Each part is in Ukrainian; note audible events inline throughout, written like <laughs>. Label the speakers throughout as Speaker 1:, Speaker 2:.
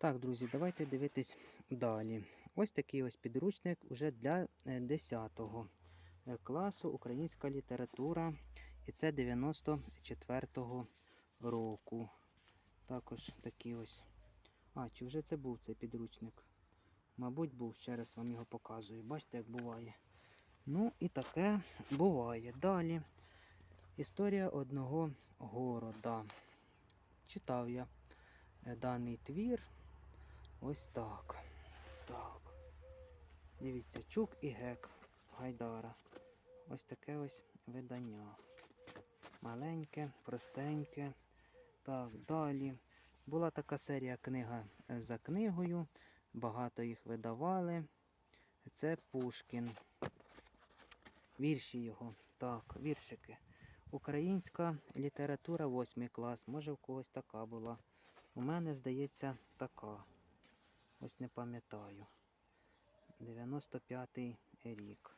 Speaker 1: Так, друзі, давайте дивитись далі. Ось такий ось підручник уже для 10 класу українська література. І це 94-го року. Також такий ось. А, чи вже це був цей підручник? Мабуть, був, ще раз вам його показую. Бачите, як буває. Ну і таке буває. Далі. Історія одного города. Читав я е, даний твір. Ось так. Так. Дивіться, Чук і Гек Гайдара. Ось таке ось видання. Маленьке, простеньке. Так, далі. Була така серія книга за книгою. Багато їх видавали. Це Пушкін. Вірші його. Так, віршики. Українська література 8 клас. Може в когось така була. У мене, здається, така. Ось не пам'ятаю. 95-й рік.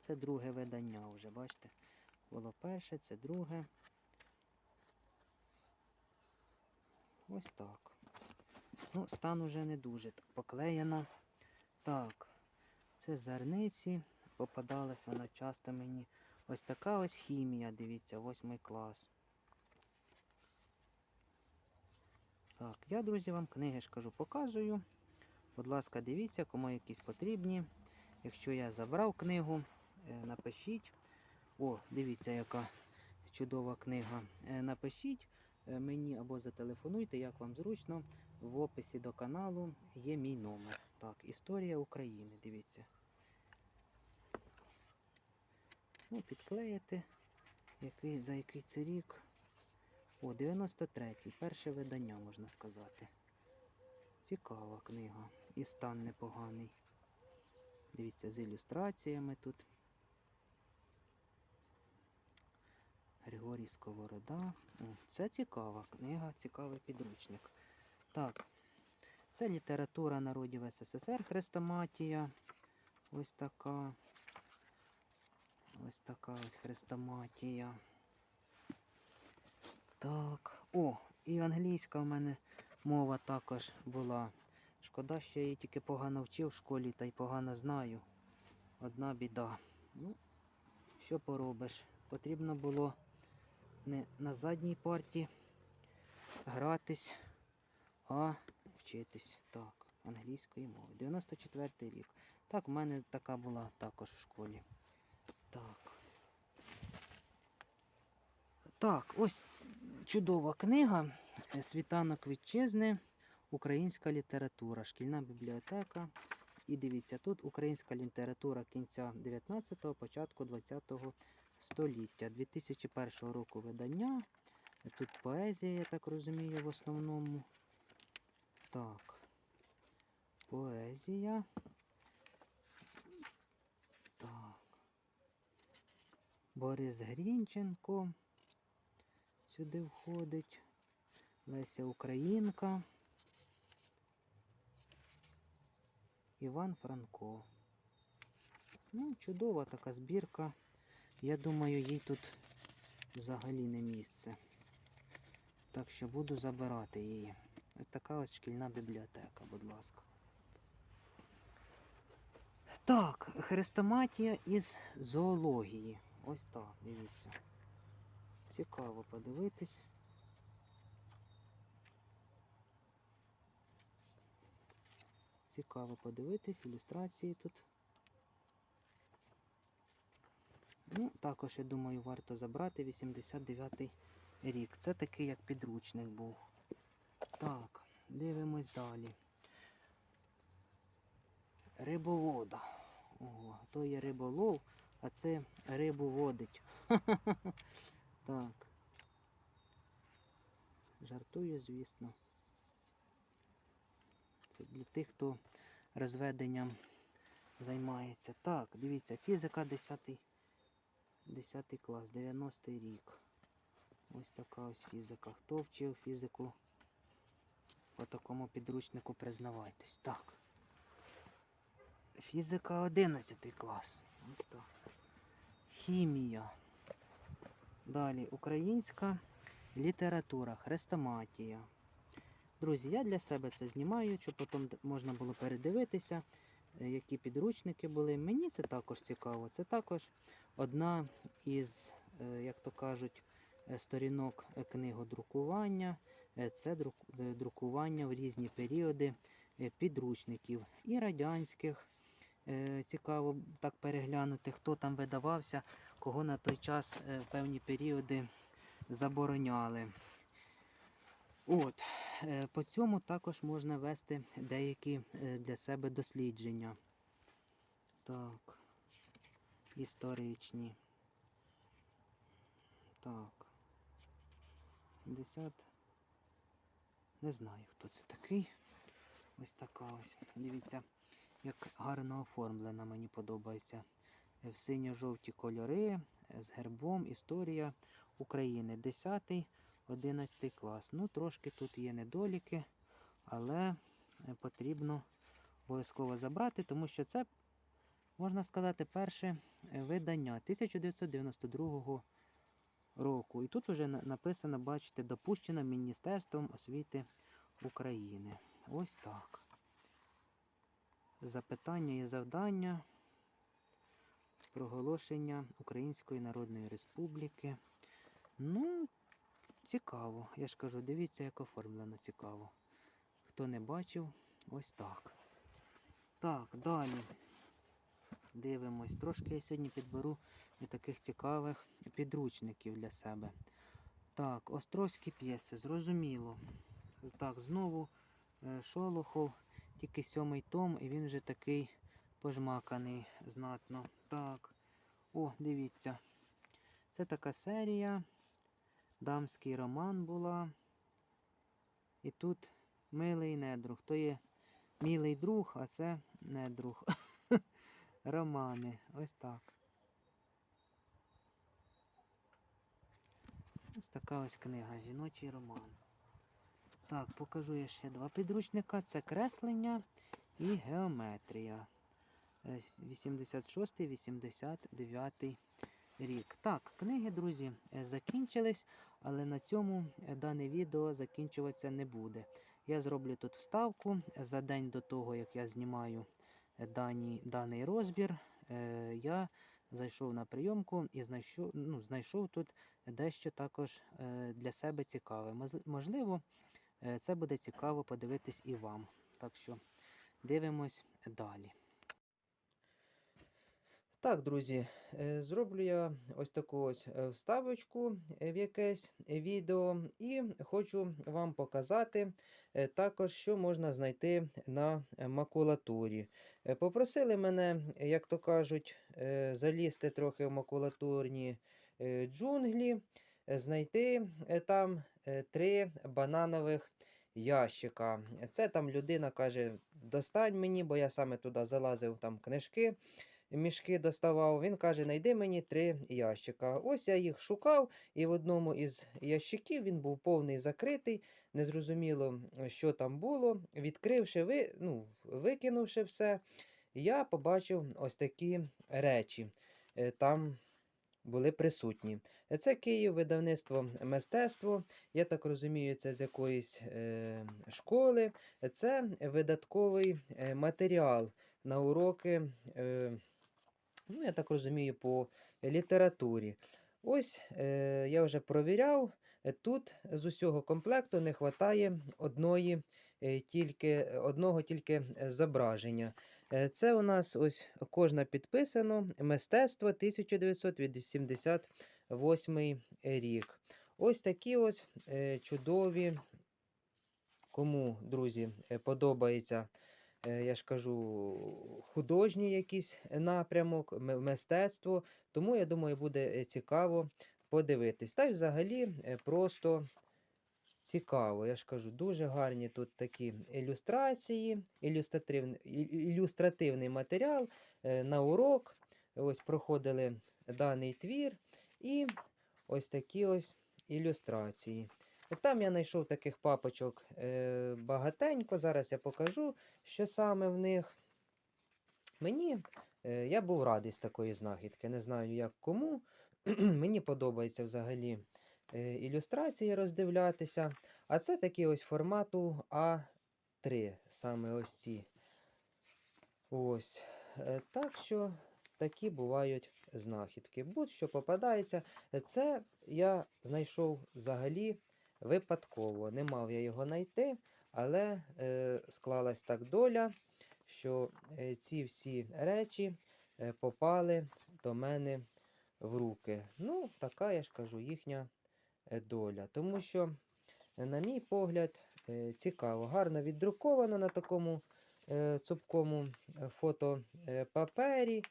Speaker 1: Це друге видання вже, бачите? Було перше, це друге. Ось так. Ну, стан уже не дуже так поклеєно. Так, це зерниці. Попадалась вона часто мені. Ось така ось хімія, дивіться, восьмий клас. Так, я, друзі, вам книги ж кажу, показую. Будь ласка, дивіться, кому якісь потрібні. Якщо я забрав книгу, е, напишіть. О, дивіться, яка чудова книга. Е, Напишіть е, мені або зателефонуйте, як вам зручно. В описі до каналу є мій номер. Так, Історія України, дивіться. Ну, підклеїти. Який, за який це рік? О, 93-й, перше видання, можна сказати. Цікава книга. І стан непоганий. Дивіться, з ілюстраціями тут. Григорій Сковорода. Це цікава книга, цікавий підручник. Так, це література народів СССР Хрестоматія. Ось така. Ось така ось хрестоматія. Так. О, і англійська в мене мова також була. Шкода, що я її тільки погано вчив в школі та й погано знаю. Одна біда. Ну, що поробиш? Потрібно було не на задній парті гратись, а вчитись. Так, англійської мови. 94 й рік. Так, в мене така була також в школі. Так. Так, ось чудова книга. е, Світанок вітчизни. Українська література, шкільна бібліотека. І дивіться, тут українська література кінця 19-го, початку 20-го століття. 2001 року видання. Тут поезія, я так розумію, в основному. Так. Поезія. Так. Борис Грінченко сюди входить. Леся Українка. Іван Франко. Ну, чудова така збірка. Я думаю, їй тут взагалі не місце. Так що буду забирати її. Ось така ось шкільна бібліотека, будь ласка. Так, хрестоматія із зоології. Ось так, дивіться. Цікаво подивитись. Цікаво подивитись, ілюстрації тут. Ну, також, я думаю, варто забрати 89-й рік. Це такий, як підручник був. Так, дивимось далі. Рибовода. Ого, то є риболов, а це рибу водить. <laughs> Так. Жартую, звісно. Це для тих, хто розведенням займається. Так, дивіться, фізика 10, 10 клас, 90 рік. Ось така ось фізика. Хто вчив фізику по такому підручнику, признавайтесь. Так. Фізика 11 клас. Ось так. Хімія. Далі українська література, хрестоматія. Друзі, я для себе це знімаю, щоб потім можна було передивитися, е, які підручники були. Мені це також цікаво. Це також одна із, е, як то кажуть, е, сторінок книгодрукування. Це друк- друкування в різні періоди підручників і радянських. Е, Цікаво так переглянути, хто там видавався, кого на той час е, в певні періоди забороняли. От, е, по цьому також можна вести деякі е, для себе дослідження. Так. Історичні. Так. 50. Не знаю, хто це такий. Ось така ось. Дивіться, як гарно оформлена, мені подобається. Е, В синьо-жовті кольори е, з гербом Історія України. 10 11 клас. Ну, трошки тут є недоліки, але е, потрібно обов'язково забрати, тому що це, можна сказати, перше е, видання 1992 року. І тут вже написано, бачите, допущено Міністерством освіти України. Ось так. Запитання і завдання. Проголошення Української Народної Республіки. Ну, цікаво. Я ж кажу, дивіться, як оформлено цікаво. Хто не бачив, ось так. Так, далі. Дивимось. Трошки я сьогодні підберу і таких цікавих підручників для себе. Так, Острозькі п'єси, зрозуміло. Так, знову е, Шолохов, тільки сьомий том, і він вже такий пожмаканий знатно. Так. О, дивіться. Це така серія. Дамський роман була. І тут милий недруг. То є милий друг, а це недруг. <laughs> Романи. Ось так. Ось така ось книга. Жіночий роман. Так, покажу я ще два підручника. Це креслення і геометрія. 86-89 рік. Так, книги, друзі, е, закінчились, але на цьому е, дане відео закінчуватися не буде. Я зроблю тут вставку за день до того, як я знімаю е, дані, даний розбір. е, Я зайшов на прийомку і знайшов, ну, знайшов тут дещо також е, для себе цікаве. Можливо, е, це буде цікаво подивитись і вам. Так що дивимось далі. Так, друзі, е, зроблю я ось таку ось е, вставочку е, в якесь відео, і хочу вам показати е, також, що можна знайти на е, макулатурі. Е, Попросили мене, як то кажуть, е, залізти трохи в макулатурні е, джунглі, е, знайти е, там е, три бананових ящика. Це там людина каже: достань мені, бо я саме туди залазив там книжки мішки доставав. Він каже: знайди мені три ящика. Ось я їх шукав, і в одному із ящиків він був повний закритий. Незрозуміло, що там було. Відкривши, ви, ну, викинувши все, я побачив ось такі речі. Е, Там були присутні. Це Київ, видавництво мистецтво. Я так розумію, це з якоїсь е, школи. Це видатковий е, матеріал на уроки. Е, Ну, я так розумію, по літературі. Ось е, я вже провіряв. Тут з усього комплекту не вистачає одної, е, тільки, одного тільки е, зображення. Е, Це у нас ось кожна підписано мистецтво 1988 рік. Ось такі ось е, чудові. Кому, друзі, е, подобається я ж кажу, художній якийсь напрямок, мистецтво. Тому я думаю, буде цікаво подивитись. Та й взагалі просто цікаво. Я ж кажу, дуже гарні тут такі ілюстрації, ілюстративний, ілюстративний матеріал е, на урок. Ось проходили даний твір і ось такі ось ілюстрації. Там я знайшов таких папочок е, багатенько. Зараз я покажу, що саме в них. Мені е, я був радий з такої знахідки. Не знаю, як кому. <clears throat> Мені подобається взагалі
Speaker 2: ілюстрації роздивлятися. А це такі ось формату А3, саме ось ці. Ось. Е, Так що такі бувають знахідки. Будь-що попадається. Це я знайшов взагалі випадково. Не мав я його знайти, але е, склалась так доля, що е, ці всі речі е, попали до мене в руки. Ну, така, я ж кажу, їхня е, доля. Тому що, е, на мій погляд, е, цікаво, гарно віддруковано на такому е, цупкому е, фотопапері.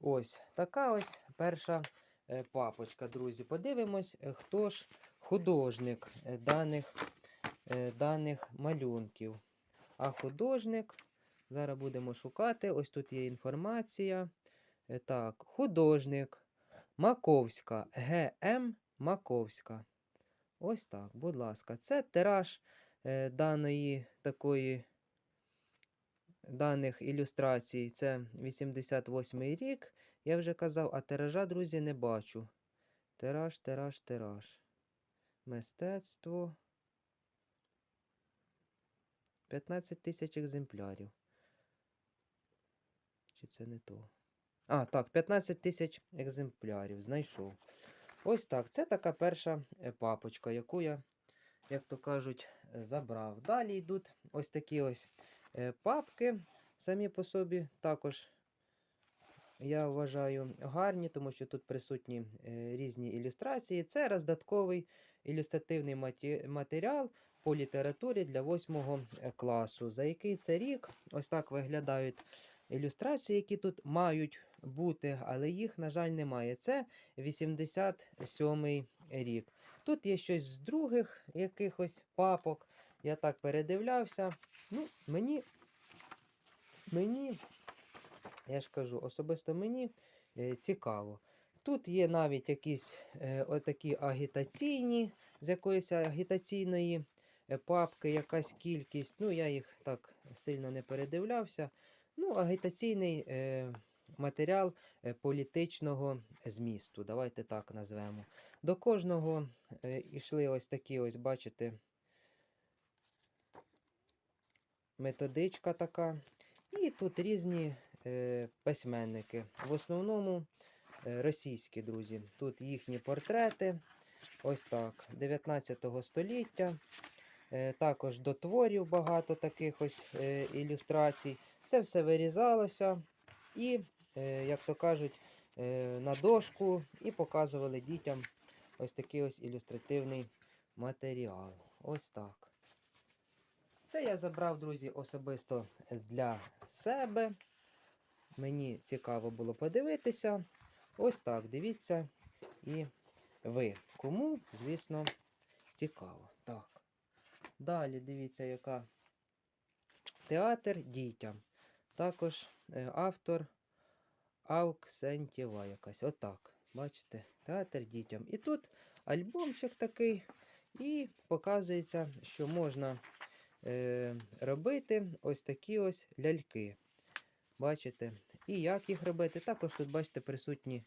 Speaker 2: Ось така ось перша е, папочка, друзі. Подивимось, е, хто ж художник е, даних, е, даних малюнків. А художник, зараз будемо шукати. Ось тут є інформація. Е, Так, художник Маковська, ГМ Маковська. Ось так, будь ласка. Це тираж е, даної такої даних ілюстрацій. Це 88 рік, я вже казав, а тиража, друзі, не бачу. Тираж, тираж, тираж. Мистецтво. 15 тисяч екземплярів. Чи це не то? А, так, 15 тисяч екземплярів. Знайшов. Ось так. Це така перша е, папочка, яку я, як то кажуть, е, забрав. Далі йдуть ось такі ось е, папки самі по собі також. Я вважаю гарні, тому що тут присутні різні ілюстрації. Це роздатковий ілюстративний матеріал по літературі для 8 класу. За який це рік? Ось так виглядають ілюстрації, які тут мають бути, але їх, на жаль, немає. Це 87 рік. Тут є щось з других якихось папок. Я так передивлявся. Ну, мені, мені, я ж кажу, особисто мені е, цікаво. Тут є навіть якісь е, отакі агітаційні, з якоїсь агітаційної е, папки, якась кількість. Ну, я їх так сильно не передивлявся. Ну, агітаційний е, матеріал е, політичного змісту. Давайте так назвемо. До кожного е, йшли ось такі, ось, бачите, методичка така. І тут різні е, письменники. В основному е, російські друзі. Тут їхні портрети. Ось так, 19 століття. Е, також до творів багато таких ось е, ілюстрацій. Це все вирізалося і, е, як то кажуть, е, на дошку і показували дітям ось такий ось ілюстративний матеріал. Ось так. Це я забрав, друзі, особисто для себе. Мені цікаво було подивитися. Ось так, дивіться. І ви. Кому, звісно, цікаво. Так. Далі дивіться, яка театр дітям. Також е, автор Авксентєва якась. Отак. Бачите, театр дітям. І тут альбомчик такий, і показується, що можна е, робити ось такі ось ляльки. Бачите? І як їх робити? Також тут, бачите, присутні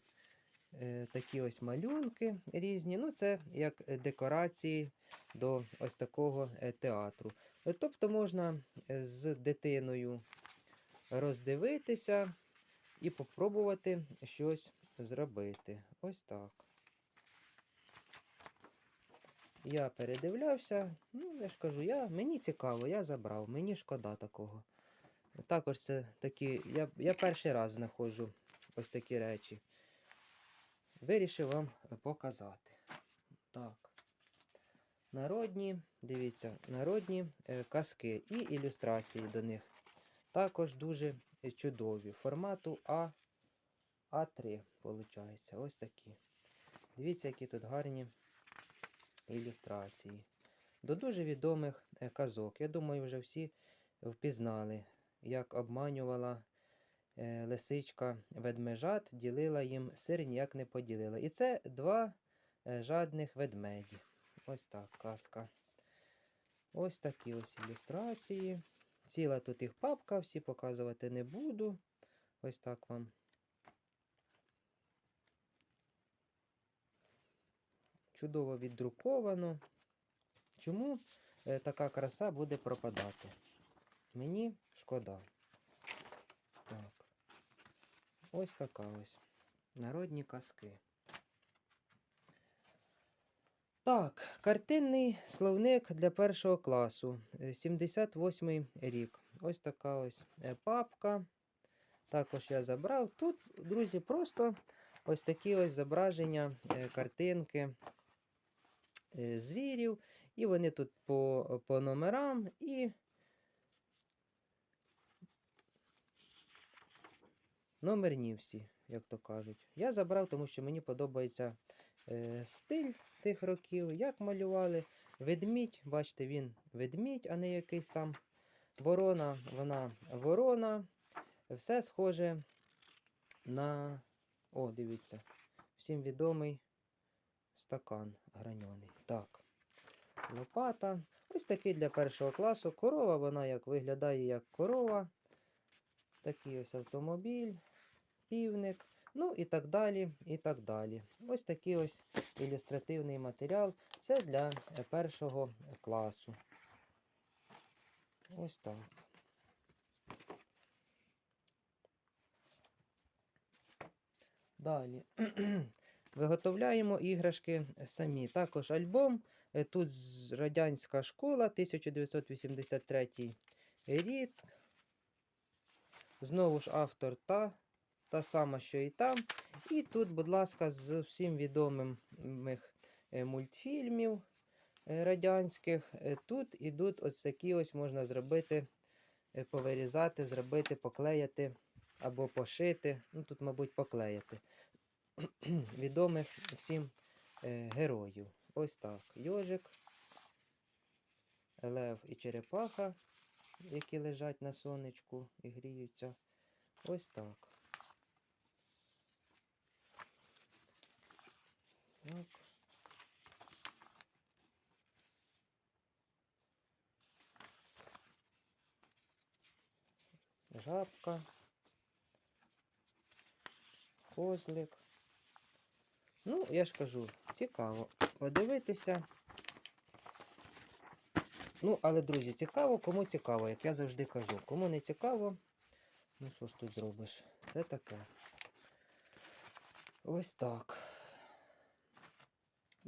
Speaker 2: е, такі ось малюнки різні. Ну, це як декорації до ось такого е, театру. Тобто можна з дитиною роздивитися і попробувати щось зробити. Ось так. Я передивлявся, ну, я ж кажу, я, мені цікаво, я забрав, мені шкода такого. Також це такі. Я, я перший раз знаходжу ось такі речі. Вирішив вам показати. Так. Народні, дивіться, народні е, казки і ілюстрації до них. Також дуже чудові. Формату А, А3, виходить. Ось такі. Дивіться, які тут гарні ілюстрації. До дуже відомих е, казок. Я думаю, вже всі впізнали, як обманювала е, лисичка ведмежат, ділила їм сир, ніяк не поділила. І це два е, жадних ведмеді. Ось так казка. Ось такі ось ілюстрації. Ціла тут їх папка, всі показувати не буду. Ось так вам. чудово віддруковано. Чому е, така краса буде пропадати? Мені шкода. Так. Ось така ось. Народні казки. Так, картинний словник для першого класу. е, 78 рік. Ось така ось е, папка. Також я забрав. Тут, друзі, просто ось такі ось зображення, е, картинки е, звірів. І вони тут по, по номерам і номерні всі, як то кажуть. Я забрав, тому що мені подобається е, стиль тих років, як малювали. Ведмідь, бачите, він ведмідь, а не якийсь там ворона, вона ворона. Все схоже на. О, дивіться, всім відомий стакан граньоний. Так. Лопата. Ось такий для першого класу. Корова, вона як виглядає як корова. Такий ось автомобіль, півник. Ну і так далі. і так далі. Ось такий ось ілюстративний матеріал. Це для е, першого класу. Ось так. Далі. <clears throat> Виготовляємо іграшки самі. Також альбом. Е, Тут радянська школа, 1983 рік. Знову ж автор та, та сама, що і там. І тут, будь ласка, з всім відомим е, мультфільмів е, радянських. Е, Тут ідуть ось такі ось можна зробити, повирізати, зробити, поклеяти або пошити. Ну, тут, мабуть, поклеяти. <clears throat> Відомих всім героїв. Ось так. Йожик, лев і черепаха, які лежать на сонечку і гріються. Ось так. Так. Жабка. Козлик. Ну, я ж кажу, цікаво подивитися. Ну, але, друзі, цікаво, кому цікаво, як я завжди кажу. Кому не цікаво, ну що ж тут зробиш? Це таке. Ось так.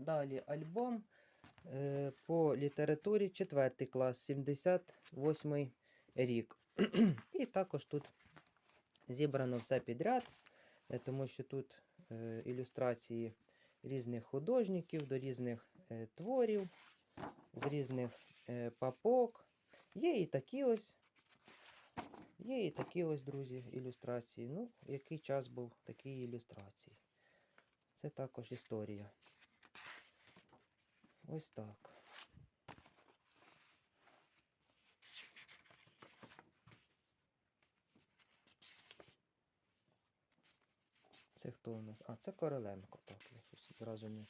Speaker 2: Далі альбом е, по літературі 4 клас, 78 рік. <clears throat> І також тут зібрано все підряд, е, тому що тут е, ілюстрації різних художників до різних е, творів, з різних е, папок. Є і такі ось. Є і такі ось, друзі, ілюстрації. Ну, який час був такі ілюстрації. Це також історія. Ось так. Це хто у нас? А, це Короленко. Так, я щось зразу не.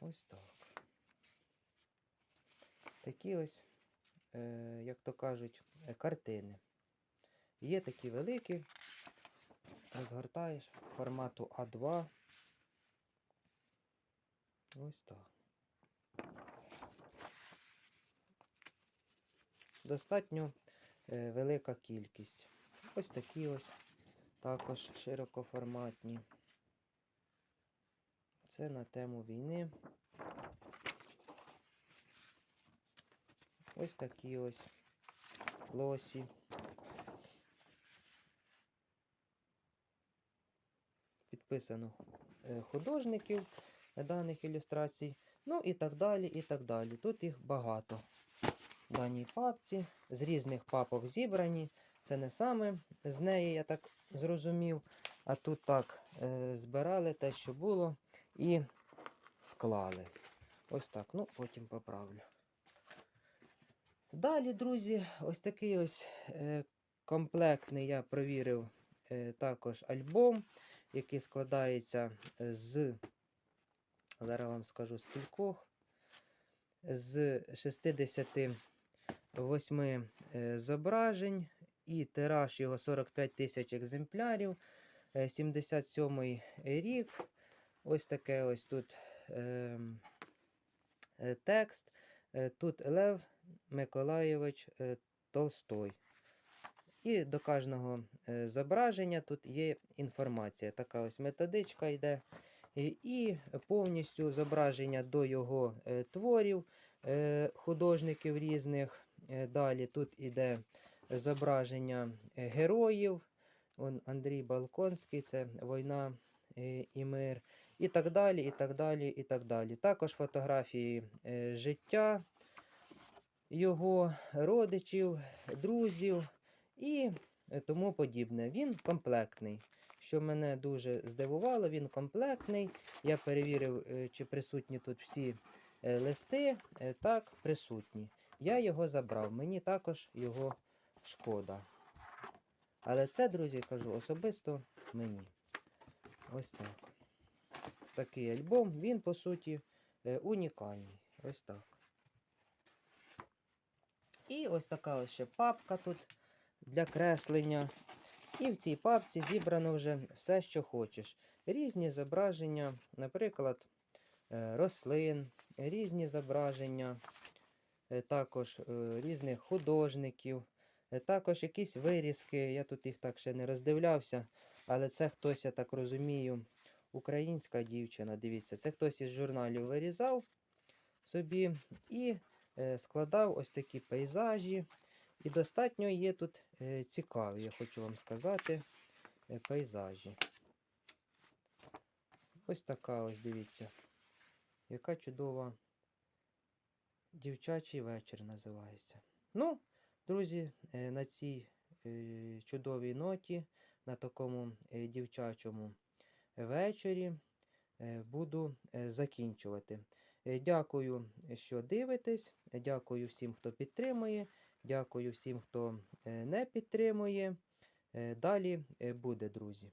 Speaker 2: Ось так. Такі ось, е, як то кажуть, е, картини. Є такі великі, розгортаєш формату А2. Ось так. Достатньо е, велика кількість. Ось такі ось також широкоформатні. Це на тему війни. Ось такі ось лосі. Підписано е, художників даних ілюстрацій. Ну і так далі, і так далі. Тут їх багато. В даній папці. З різних папок зібрані. Це не саме з неї, я так зрозумів. А тут так е, збирали те, що було, і склали. Ось так. Ну, потім поправлю. Далі, друзі, ось такий ось е, комплектний я провірив е, також альбом, який складається з, зараз вам скажу з кількох, з 68 е, зображень, і тираж його 45 тисяч екземплярів. Е, 77 рік. ось таке ось тут ем, е, текст. Е, Тут Лев Миколайович е, Толстой. І до кожного е, зображення тут є інформація. Така ось методичка йде. І, і повністю зображення до його е, творів е, художників різних. Е, далі тут іде зображення е, героїв. Он Андрій Балконський, це війна е, і мир. І так далі, і так далі, і так далі. Також фотографії е, життя його родичів, друзів і е, тому подібне. Він комплектний. Що мене дуже здивувало, він комплектний. Я перевірив, е, чи присутні тут всі е, листи. Е, Так, присутні. Я його забрав. Мені також його шкода. Але це, друзі, кажу особисто мені. Ось так. Такий альбом, він, по суті, унікальний. Ось так. І ось така ось ще папка тут для креслення. І в цій папці зібрано вже все, що хочеш. Різні зображення, наприклад, е, рослин, різні зображення, е, також е, різних художників, також якісь вирізки. Я тут їх так ще не роздивлявся, але це хтось, я так розумію, українська дівчина. Дивіться, це хтось із журналів вирізав собі і складав ось такі пейзажі. І достатньо є тут е, цікаві, я хочу вам сказати, е, пейзажі. Ось така ось, дивіться. Яка чудова дівчачий вечір називається. Ну, друзі, е, на цій чудовій ноті, на такому дівчачому вечорі буду закінчувати. Дякую, що дивитесь. Дякую всім, хто підтримує. Дякую всім, хто е, не підтримує. Е, Далі е, буде, друзі.